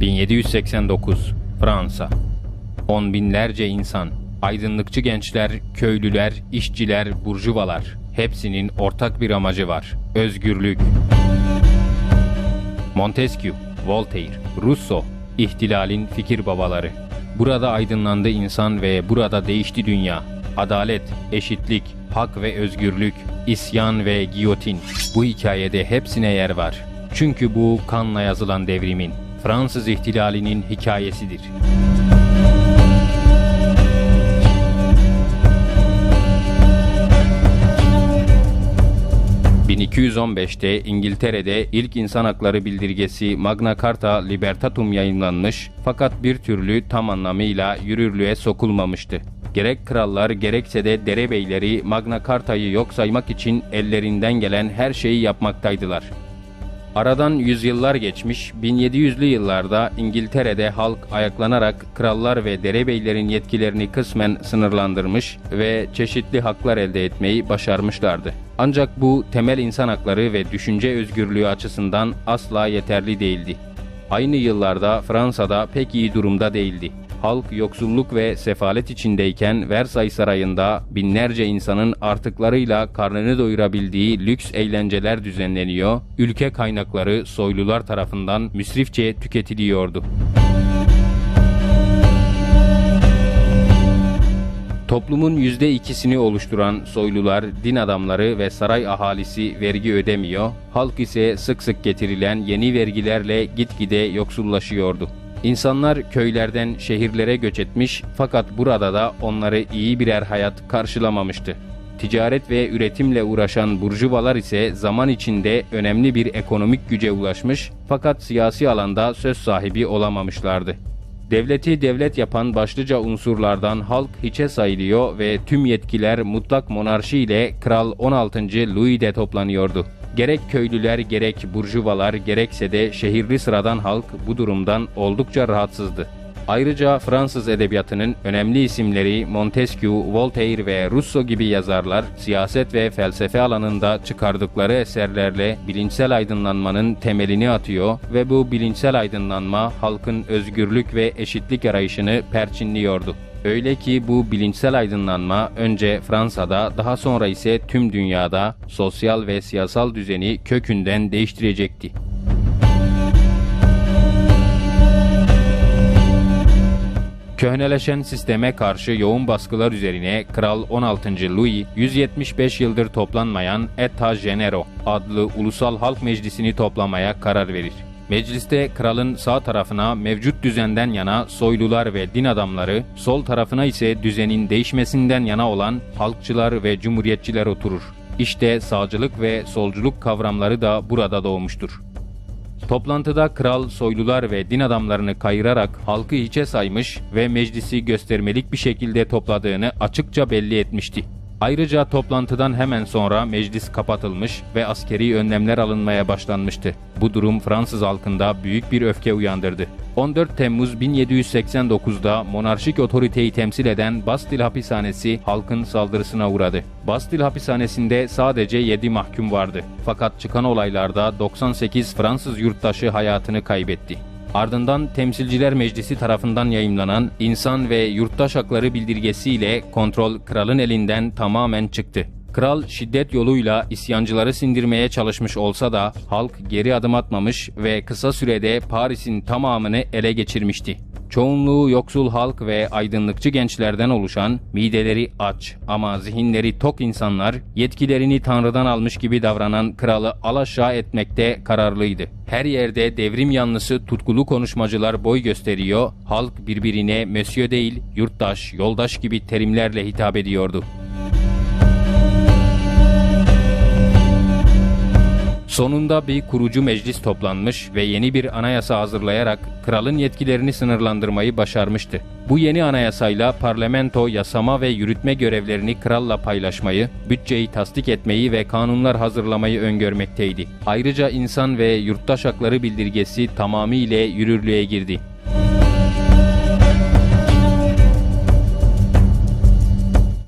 1789 Fransa On binlerce insan, aydınlıkçı gençler, köylüler, işçiler, burjuvalar hepsinin ortak bir amacı var. Özgürlük. Montesquieu, Voltaire, Rousseau, ihtilalin fikir babaları. Burada aydınlandı insan ve burada değişti dünya. Adalet, eşitlik, hak ve özgürlük, isyan ve giyotin. Bu hikayede hepsine yer var. Çünkü bu kanla yazılan devrimin, Fransız ihtilalinin hikayesidir. ...1215'te İngiltere'de ilk insan hakları bildirgesi Magna Carta Libertatum yayınlanmış fakat bir türlü tam anlamıyla yürürlüğe sokulmamıştı. Gerek krallar gerekse de derebeyleri Magna Carta'yı yok saymak için ellerinden gelen her şeyi yapmaktaydılar. Aradan yüzyıllar geçmiş, 1700'lü yıllarda İngiltere'de halk ayaklanarak krallar ve derebeylerin yetkilerini kısmen sınırlandırmış ve çeşitli haklar elde etmeyi başarmışlardı. Ancak bu temel insan hakları ve düşünce özgürlüğü açısından asla yeterli değildi. Aynı yıllarda Fransa'da pek iyi durumda değildi. Halk yoksulluk ve sefalet içindeyken Versailles Sarayı'nda binlerce insanın artıklarıyla karnını doyurabildiği lüks eğlenceler düzenleniyor, ülke kaynakları soylular tarafından müsrifçe tüketiliyordu. Toplumun yüzde ikisini oluşturan soylular, din adamları ve saray ahalisi vergi ödemiyor, halk ise sık sık getirilen yeni vergilerle gitgide yoksullaşıyordu. İnsanlar köylerden şehirlere göç etmiş fakat burada da onları iyi birer hayat karşılamamıştı. Ticaret ve üretimle uğraşan burjuvalar ise zaman içinde önemli bir ekonomik güce ulaşmış fakat siyasi alanda söz sahibi olamamışlardı. Devleti devlet yapan başlıca unsurlardan halk hiçe sayılıyor ve tüm yetkiler mutlak monarşi ile Kral 16. Louis'de toplanıyordu. Gerek köylüler gerek burjuvalar gerekse de şehirli sıradan halk bu durumdan oldukça rahatsızdı. Ayrıca Fransız edebiyatının önemli isimleri Montesquieu, Voltaire ve Rousseau gibi yazarlar siyaset ve felsefe alanında çıkardıkları eserlerle bilinçsel aydınlanmanın temelini atıyor ve bu bilinçsel aydınlanma halkın özgürlük ve eşitlik arayışını perçinliyordu. Öyle ki bu bilinçsel aydınlanma önce Fransa'da daha sonra ise tüm dünyada sosyal ve siyasal düzeni kökünden değiştirecekti. Köhneleşen sisteme karşı yoğun baskılar üzerine Kral 16. Louis 175 yıldır toplanmayan Eta Genero adlı Ulusal Halk Meclisi'ni toplamaya karar verir. Mecliste kralın sağ tarafına mevcut düzenden yana soylular ve din adamları, sol tarafına ise düzenin değişmesinden yana olan halkçılar ve cumhuriyetçiler oturur. İşte sağcılık ve solculuk kavramları da burada doğmuştur. Toplantıda kral soylular ve din adamlarını kayırarak halkı hiçe saymış ve meclisi göstermelik bir şekilde topladığını açıkça belli etmişti. Ayrıca toplantıdan hemen sonra meclis kapatılmış ve askeri önlemler alınmaya başlanmıştı. Bu durum Fransız halkında büyük bir öfke uyandırdı. 14 Temmuz 1789'da monarşik otoriteyi temsil eden Bastille hapishanesi halkın saldırısına uğradı. Bastille hapishanesinde sadece 7 mahkum vardı. Fakat çıkan olaylarda 98 Fransız yurttaşı hayatını kaybetti. Ardından Temsilciler Meclisi tarafından yayımlanan İnsan ve Yurttaş Hakları bildirgesiyle kontrol kralın elinden tamamen çıktı. Kral şiddet yoluyla isyancıları sindirmeye çalışmış olsa da halk geri adım atmamış ve kısa sürede Paris'in tamamını ele geçirmişti. Çoğunluğu yoksul halk ve aydınlıkçı gençlerden oluşan, mideleri aç ama zihinleri tok insanlar, yetkilerini Tanrı'dan almış gibi davranan kralı alaşağı etmekte kararlıydı. Her yerde devrim yanlısı tutkulu konuşmacılar boy gösteriyor, halk birbirine monsieur değil, yurttaş, yoldaş gibi terimlerle hitap ediyordu. Sonunda bir kurucu meclis toplanmış ve yeni bir anayasa hazırlayarak kralın yetkilerini sınırlandırmayı başarmıştı. Bu yeni anayasayla parlamento yasama ve yürütme görevlerini kralla paylaşmayı, bütçeyi tasdik etmeyi ve kanunlar hazırlamayı öngörmekteydi. Ayrıca insan ve yurttaş hakları bildirgesi tamamıyla yürürlüğe girdi.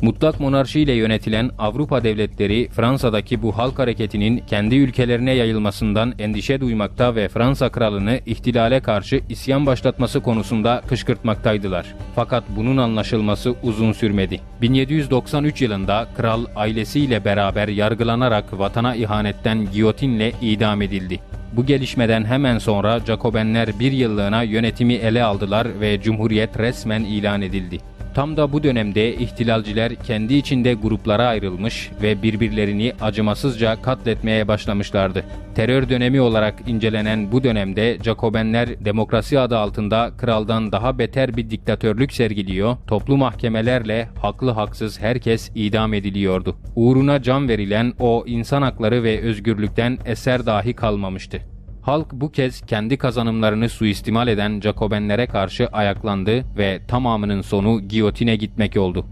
Mutlak monarşi ile yönetilen Avrupa devletleri Fransa'daki bu halk hareketinin kendi ülkelerine yayılmasından endişe duymakta ve Fransa kralını ihtilale karşı isyan başlatması konusunda kışkırtmaktaydılar. Fakat bunun anlaşılması uzun sürmedi. 1793 yılında kral ailesiyle beraber yargılanarak vatana ihanetten giyotinle idam edildi. Bu gelişmeden hemen sonra Jacobenler bir yıllığına yönetimi ele aldılar ve Cumhuriyet resmen ilan edildi. Tam da bu dönemde ihtilalciler kendi içinde gruplara ayrılmış ve birbirlerini acımasızca katletmeye başlamışlardı. Terör dönemi olarak incelenen bu dönemde Jacobenler demokrasi adı altında kraldan daha beter bir diktatörlük sergiliyor, toplu mahkemelerle haklı haksız herkes idam ediliyordu. Uğruna can verilen o insan hakları ve özgürlükten eser dahi kalmamıştı. Halk bu kez kendi kazanımlarını suistimal eden Jacobenlere karşı ayaklandı ve tamamının sonu giyotine gitmek oldu.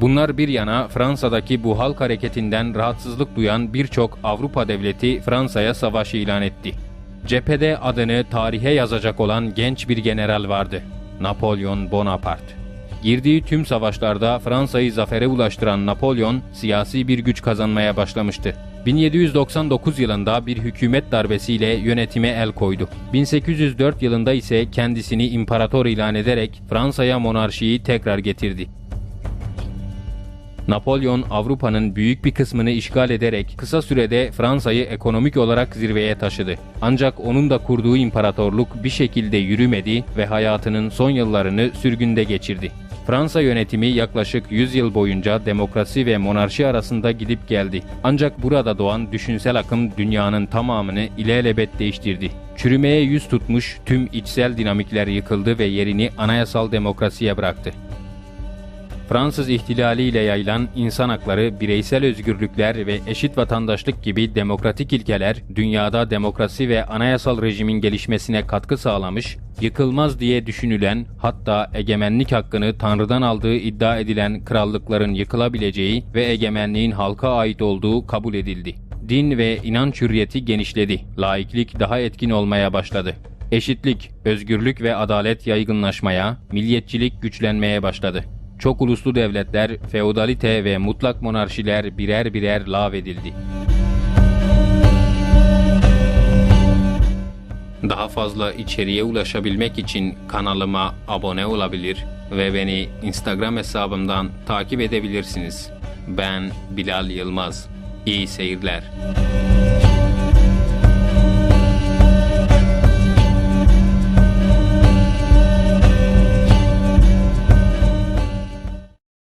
Bunlar bir yana Fransa'daki bu halk hareketinden rahatsızlık duyan birçok Avrupa devleti Fransa'ya savaş ilan etti. Cephede adını tarihe yazacak olan genç bir general vardı. Napolyon Bonaparte. Girdiği tüm savaşlarda Fransa'yı zafere ulaştıran Napolyon siyasi bir güç kazanmaya başlamıştı. 1799 yılında bir hükümet darbesiyle yönetime el koydu. 1804 yılında ise kendisini imparator ilan ederek Fransa'ya monarşiyi tekrar getirdi. Napolyon Avrupa'nın büyük bir kısmını işgal ederek kısa sürede Fransa'yı ekonomik olarak zirveye taşıdı. Ancak onun da kurduğu imparatorluk bir şekilde yürümedi ve hayatının son yıllarını sürgünde geçirdi. Fransa yönetimi yaklaşık 100 yıl boyunca demokrasi ve monarşi arasında gidip geldi. Ancak burada doğan düşünsel akım dünyanın tamamını ilelebet değiştirdi. Çürümeye yüz tutmuş tüm içsel dinamikler yıkıldı ve yerini anayasal demokrasiye bıraktı. Fransız ihtilaliyle yayılan insan hakları, bireysel özgürlükler ve eşit vatandaşlık gibi demokratik ilkeler dünyada demokrasi ve anayasal rejimin gelişmesine katkı sağlamış, yıkılmaz diye düşünülen hatta egemenlik hakkını Tanrı'dan aldığı iddia edilen krallıkların yıkılabileceği ve egemenliğin halka ait olduğu kabul edildi. Din ve inanç hürriyeti genişledi, laiklik daha etkin olmaya başladı. Eşitlik, özgürlük ve adalet yaygınlaşmaya, milliyetçilik güçlenmeye başladı. Çok uluslu devletler, feodalite ve mutlak monarşiler birer birer lağvedildi. Daha fazla içeriğe ulaşabilmek için kanalıma abone olabilir ve beni Instagram hesabımdan takip edebilirsiniz. Ben Bilal Yılmaz. İyi seyirler.